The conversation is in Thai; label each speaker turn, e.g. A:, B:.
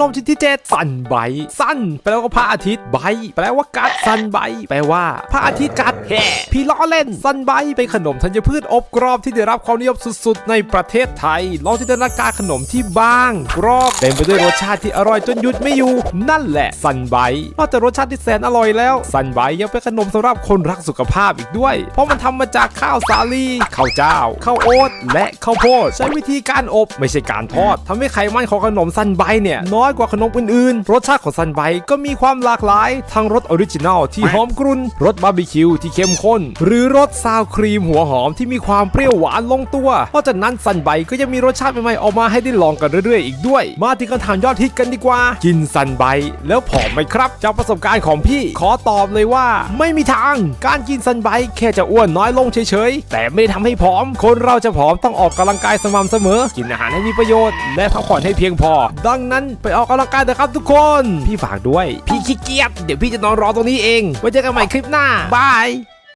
A: นมชิ้นที่7สันใบสั้นแปลว่าพระอาทิตย์ใบแปลว่ากัดสันใบแปลว่า พระอาทิตย์กัดแห่พี่ล้อเล่นสันใบเป็นขนมธัญพืชอบกรอบที่ได้รับความนิยมสุดๆ ในประเทศไทยลองจินตนาการขนมที่บางกรอบเต็มไปด้วยรสชาติที่อร่อยจนหยุดไม่อยู่ นั่นแหละสันใบนอกจากรสชาติที่แสนอร่อยแล้วสันใบยังเป็นขนมสำหรับคนรักสุขภาพอีกด้วย เพราะมันทำมาจากข้าวสาลีข้าวเจ้าข้าวโอ๊ตและข้าวโพดใช้วิธีการอบไม่ใช่การทอดทำให้ไขมันของขนมซันใบเนี่ยน้อยกว่าขนมอื่นๆ รสชาติของซันใบก็มีความหลากหลาย ทั้งรสออริจินัลที่หอมกรุ่น รสบาร์บีคิวที่เข้มข้น หรือรสซาวครีมหัวหอมที่มีความเปรี้ยวหวานลงตัวนอกจากนั้นซันใบก็ยังมีรสชาติใหม่ๆออกมาให้ได้ลองกันเรื่อยๆอีกด้วย มาถึงคำถามยอดฮิตกันดีกว่า กินซันใบแล้วผอมไหมครับจากประสบการณ์ของพี่ขอตอบเลยว่า ไม่มีทาง การกินซันใบแค่จะอ้วนน้อยลงเฉยๆแต่ไม่ได้ทำให้ผอม คนเราจะผอมต้องออกกำลังกายสม่ำเสมอ กินอาหารให้มีประโยชน์ และพักผ่อนให้เพียงพอ ดังนั้นไปออกกำลังกายเถอะครับทุกคน พี่ฝากด้วย พี่ขี้เกียจเดี๋ยวพี่จะนอนรอตรงนี้เองไว้เจอกันใหม่คลิปหน้าบาย